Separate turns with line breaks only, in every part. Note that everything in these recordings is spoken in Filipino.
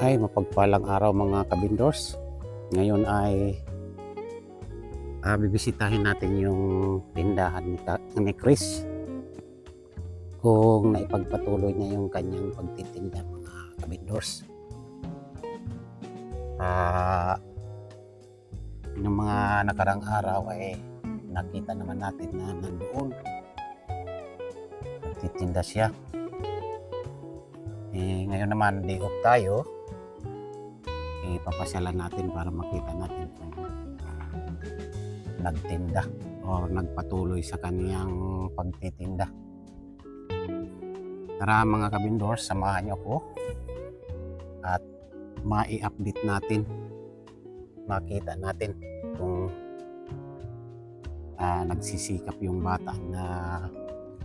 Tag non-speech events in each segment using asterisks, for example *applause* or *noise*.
Ay, mapagpalang araw mga kabindors. Ngayon ay ah, bibisitahin natin yung tindahan ni, ni Chris. Kung naipagpatuloy niya yung kanyang pagtitinda mga kabindors. Ah, yung mga nakarang araw ay nakita naman natin na nandoon. Nagtitinda siya. Eh, ngayon naman, day off tayo. Eh, papasyalan natin para makita natin kung nagtinda or nagpatuloy sa kaniyang pagtitinda. Tara mga kabindors, samahan niyo ako at mai-update natin makita natin kung ah, nagsisikap yung bata na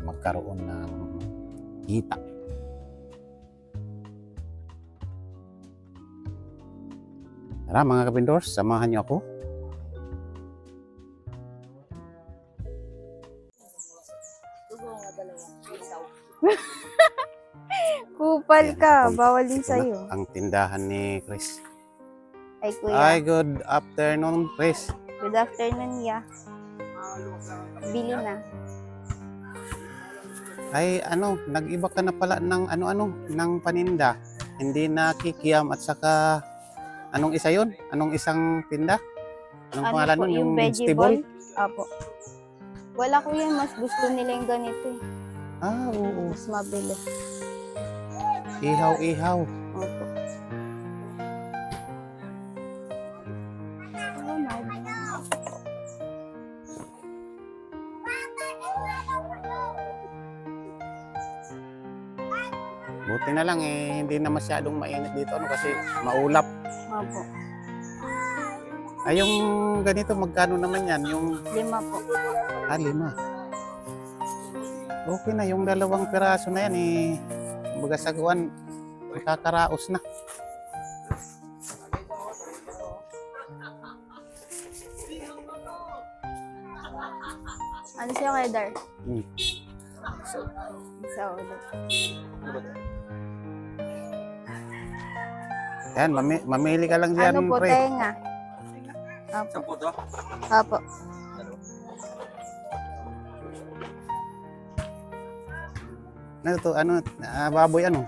magkaroon ng kita. Tara mga kabindors, samahan niyo ako. *laughs*
Kupal
Ayan,
ka,
ito-
bawal din
Ito na,
sa'yo.
ang tindahan ni Chris.
Ay, kuya.
Ay, good afternoon, Chris.
Good afternoon, ya. Bili na.
Ay, ano, nag-iba ka na pala ng ano-ano, ng paninda. Hindi na kikiam at saka, anong isa yon? Anong isang tinda? Anong
Ano
pangalan
po,
nun?
yung
vegetable?
Apo. Wala ko yan, mas gusto nila yung ganito eh.
Ah, oo.
Mas mabilis.
Ihaw-ihaw.
Opo. Oh, my God.
Buti na lang eh, hindi na masyadong mainit dito ano, kasi maulap.
Opo.
Ay, yung ganito, magkano naman yan? Yung
Lima po.
Ah, lima. Okay na, yung dalawang piraso na yan eh. Kumbaga sa gawan, makakaraos na.
Ano siya kay Dar?
Hmm.
Sa ulit.
Yan, mami- mamili ka lang dyan,
Ano po,
pre.
tenga? Apo. Apo.
Ano to, ano, ah, baboy ano?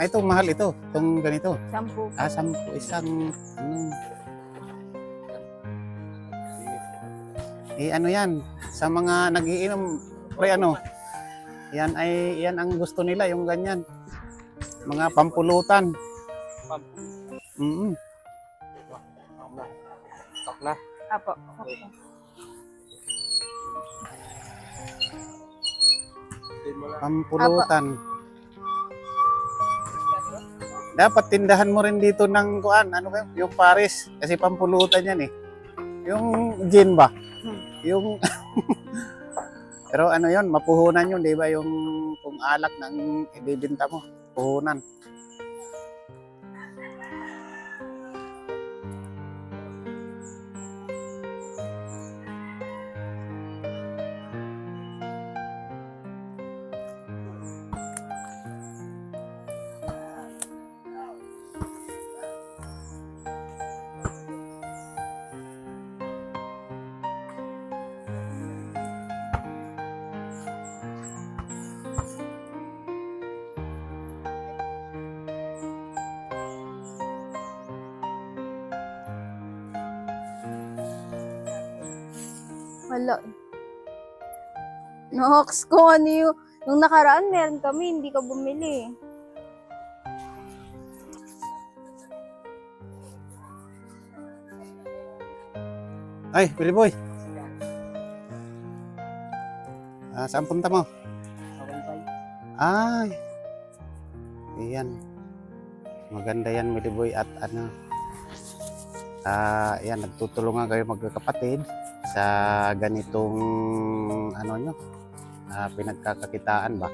Ay, ito, mahal ito. Itong ganito.
Sampu.
Ah, sampu, isang, ano. Eh, ano yan? Sa mga nagiinom, pre, ano? Yan ay, yan ang gusto nila, yung ganyan. Mga pampulutan. Mm
Sakla.
Apo.
Pampulutan. Dapat tindahan mo rin dito ng kuan, ano ba, yung Paris kasi pampulutan yan eh. Yung gin ba?
Hmm.
Yung *laughs* Pero ano yon, mapuhunan yun, 'di ba? Yung kung alak ng ibibinta mo, puhunan.
Wala. Nox, kung ano yung, nung nakaraan meron kami, hindi ka bumili.
Ay, Billy Boy. Ah, saan punta mo? Ay. Ayan. Maganda yan, Billy Boy. At ano, ah, yan, nagtutulungan kayo magkakapatid sa ganitong, ano nyo, ah, pinagkakakitaan ba?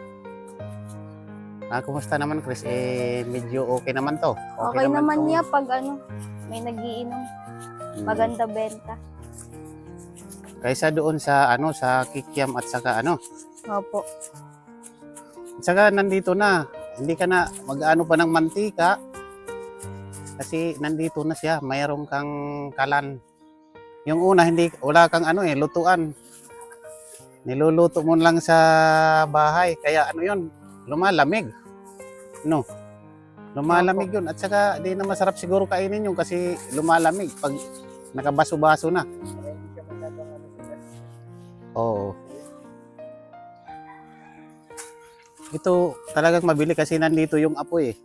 Ah, kumusta naman, Chris? Eh, medyo okay naman to.
Okay, naman
tong-
niya pag ano, may nagiinom.
Hmm.
Maganda benta.
Kaysa doon sa, ano, sa kikiam at saka, ano,
Opo.
Saka nandito na. Hindi ka na mag-ano pa ng mantika. Kasi nandito na siya. Mayroon kang kalan. Yung una, hindi, wala kang ano eh, lutuan. Niluluto mo lang sa bahay. Kaya ano yun, lumalamig. No? Lumalamig yun. At saka, di na masarap siguro kainin yun kasi lumalamig pag nakabaso-baso na. Oo. Ito talagang mabili kasi nandito yung apoy eh.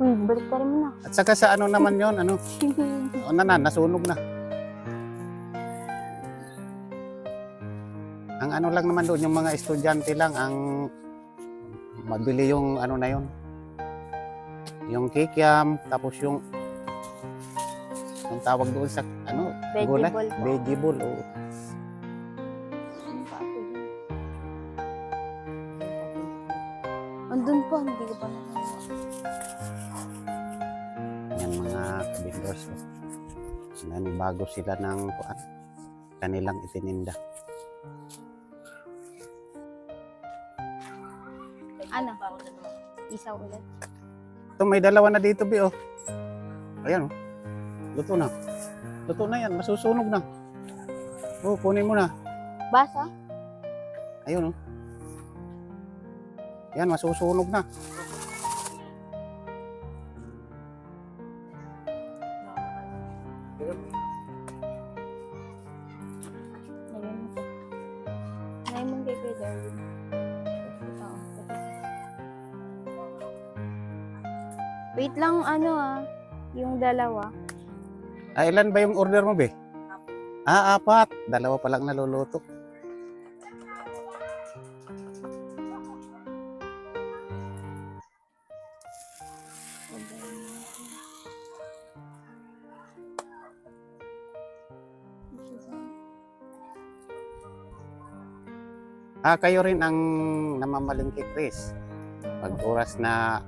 Uy, balik ka rin mo na.
At saka sa ano naman yon ano, *laughs* o na na, nasunog na. Ang ano lang naman doon, yung mga estudyante lang, ang mabili yung ano na yon Yung kikiam, tapos yung yung tawag doon sa ano, gulay,
Vegetable po.
vegetable, oo. Kabindors. oh. Nanibago sila ng kuan, kanilang itininda.
Ano? Isaw ulit.
Ito, may dalawa na dito, Bi, oh. Ayan, oh. Luto na. Luto na yan, masusunog na. Oh, kunin mo na.
Basa?
Ayun, oh. Yan, masusunog na.
Oo, tapos. Wait lang, ano ah. Yung dalawa.
Ah, ilan ba yung order mo, Be? Ah, apat. Dalawa pa lang naluluto. Ah, kayo rin ang namamalingki, Chris. Pag oras na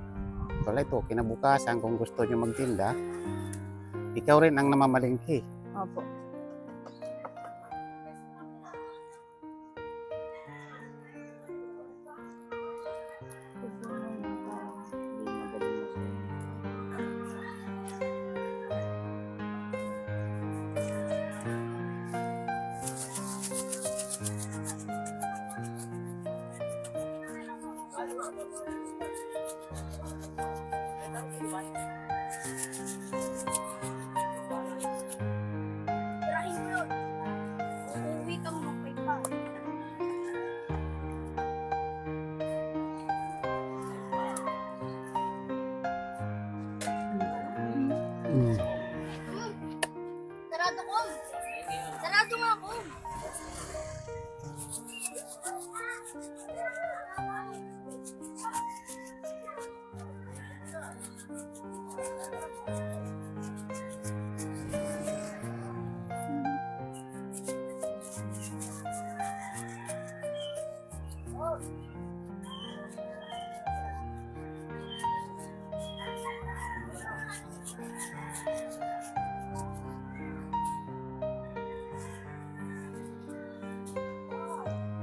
wala ito, kinabukasan kung gusto nyo magtinda, ikaw rin ang namamalingki.
Opo. Thank you.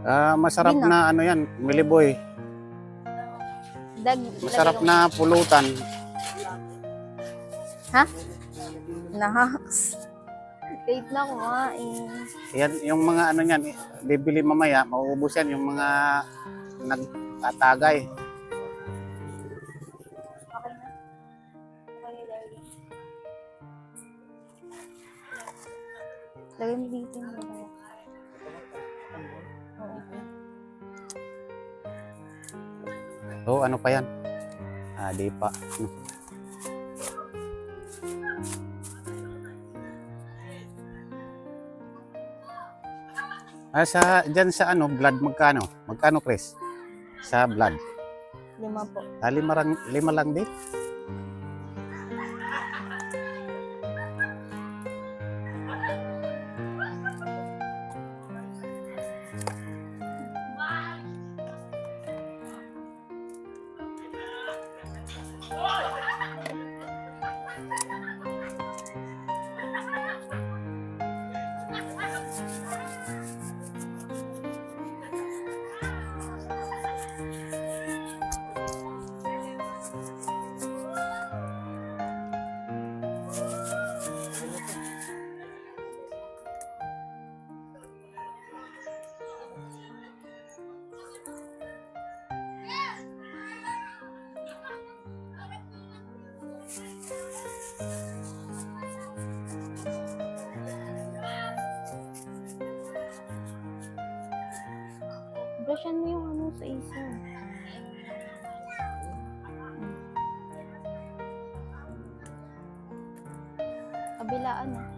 Ah, masarap
Hindi
na ano yan, miliboy.
Dag,
Masarap
lagay
na pulutan.
ko- Nahaks. Wait na kumain.
Yan, yung mga ano yan, bibili mamaya, mauubos yan yung mga nagtatagay.
Okay na. Okay, darling. Lagay mo dito
So, ano pa yan? Ah, di pa. Ano? Ah, sa, dyan sa ano, blood, magkano? Magkano, Chris? Sa blood.
Lima po.
Ah, lima, lang, lima lang din?
Flashan mo yung ano sa isa. Kabilaan ah.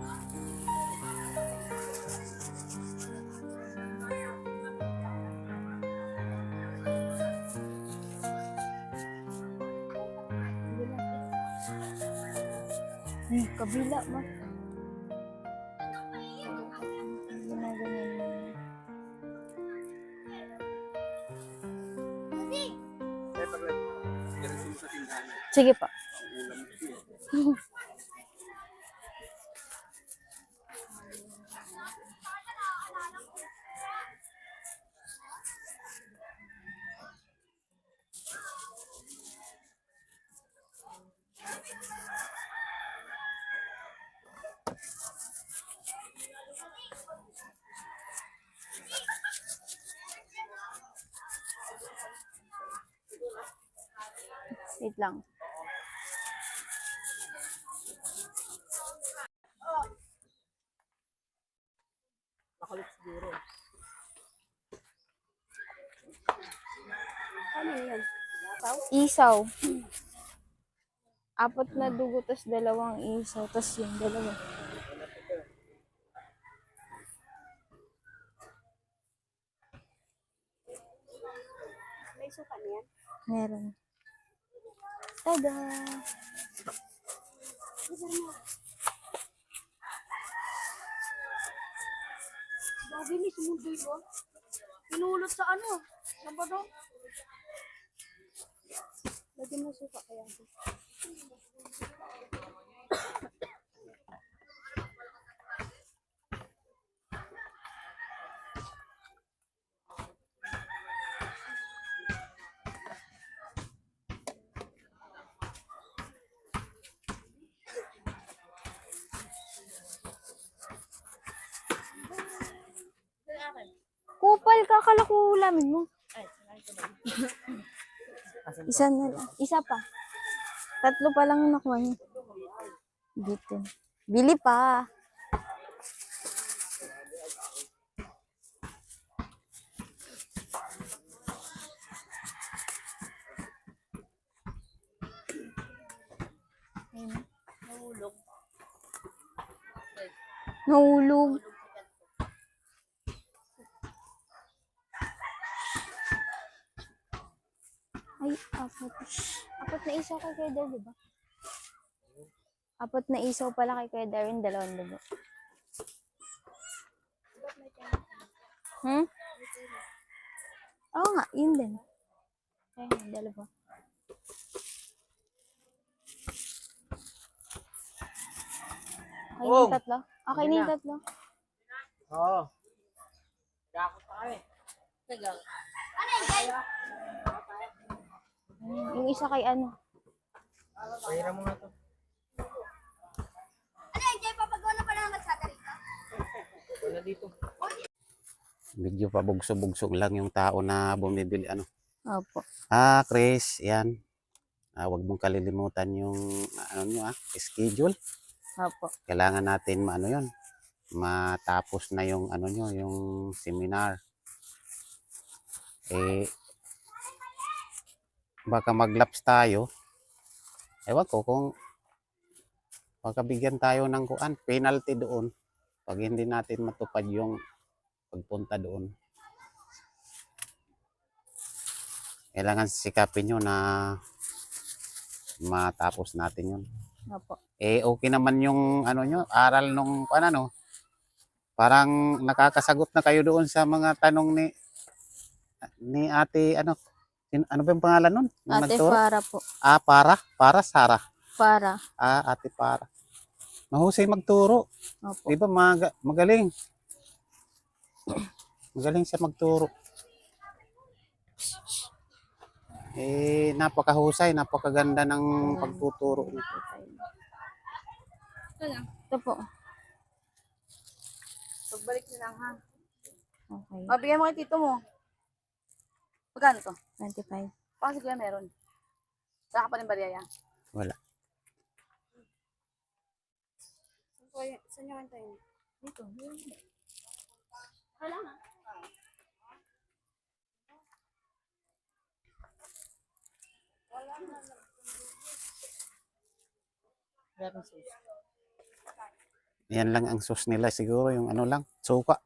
Kabila ma. Sige pa. Wait lang.
Ano yan?
Isaw. Apat na dugo, tas dalawang isaw, tas yung dalawa.
May suka niyan?
Meron. Tada!
Bago ni sumundo ko. Pinulot sa ano? Ano ba? Lagyan mo suka kaya.
Kupal ka, kala ko ulamin mo. Isa na lang. Isa pa. Tatlo pa lang yung nakuha niya. Dito. Bili pa.
Nahulog.
Nahulog. Ay, apat. Apat na isaw kay Kuya Dar, di ba? Apat na isaw pala kay Kuya Darwin, dalawang dugo. Hmm? Oo nga, yun din. Nga, dalawa. Okay na yung tatlo? Okay na yung tatlo?
Oo.
Ayun, Yung isa kay ano?
Pahira mo nga to.
Ano yan? Jay, papagawa na pala ng magsada rito.
Wala dito. Medyo pabugso-bugsog lang yung tao na bumibili ano.
Opo.
Ah, Chris, yan. Ah, wag mong kalilimutan yung ano nyo ah, schedule.
Opo.
Kailangan natin maano yon matapos na yung ano nyo, yung seminar. Eh, baka maglaps tayo. Ewan ko kung baka bigyan tayo ng kuan, penalty doon pag hindi natin matupad yung pagpunta doon. Kailangan sikapin nyo na matapos natin yun.
Opo.
Eh, okay naman yung ano nyo, aral nung ano, parang nakakasagot na kayo doon sa mga tanong ni ni ate, ano, sin- ano ba yung pangalan nun?
Ate
nagturo?
Farah po.
Ah, para? Para, Sara.
Farah.
Ah, ate para. Mahusay magturo.
Opo.
Di ba maga- magaling? Magaling siya magturo. Eh, napakahusay, napakaganda ng pagtuturo niya.
Ito po.
Pagbalik na lang ha.
Okay.
O, bigyan mo kay tito mo. Magkano to?
25.
Baka si meron. Wala ka pa rin bariyaya.
Wala.
Saan nyo kantayin? Dito. Wala nga.
Wala na.
Yan lang ang sauce nila siguro yung ano lang, suka.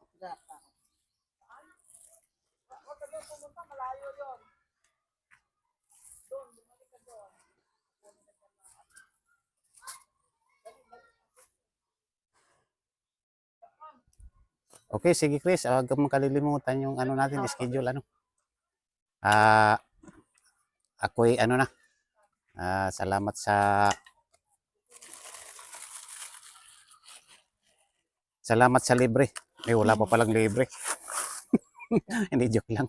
Okay, sige Chris, ah, huwag kang kalilimutan yung ano natin, schedule ano. Ah, ako'y ano na. Ah, salamat sa Salamat sa libre. Eh, wala pa palang libre. *laughs* Hindi joke lang.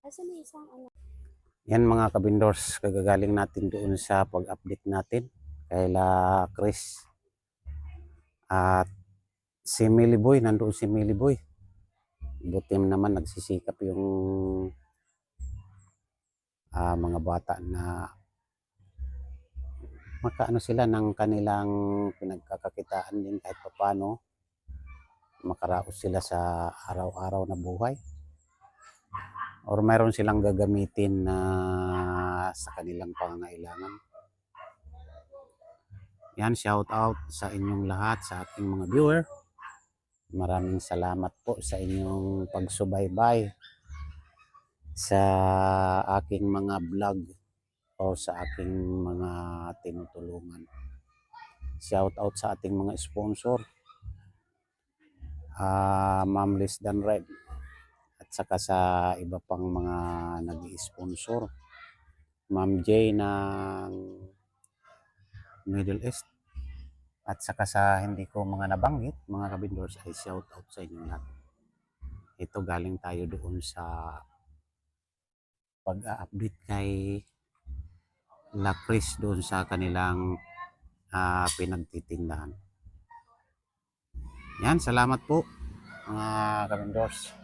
Kasi may isang ano.
Yan mga kabindors, kagagaling natin doon sa pag-update natin kay La Chris. At si Millie Boy, nandoon si Millie Boy. Buti naman nagsisikap yung ah, mga bata na makaano sila ng kanilang pinagkakakitaan din kahit papano makaraos sila sa araw-araw na buhay or mayroon silang gagamitin na sa kanilang pangangailangan. Yan, shout out sa inyong lahat, sa ating mga viewer. Maraming salamat po sa inyong pagsubaybay sa aking mga vlog o sa aking mga tinutulungan. Shout out sa ating mga sponsor. Ah, Ma'am Liz Dan Red at saka sa iba pang mga nag sponsor Ma'am J ng Middle East. At saka sa hindi ko mga nabanggit mga kabindors ay shout out sa inyo lahat. Ito galing tayo doon sa pag-update kay La Cris doon sa kanilang ah, pinagtitindahan. Yan salamat po mga kabindors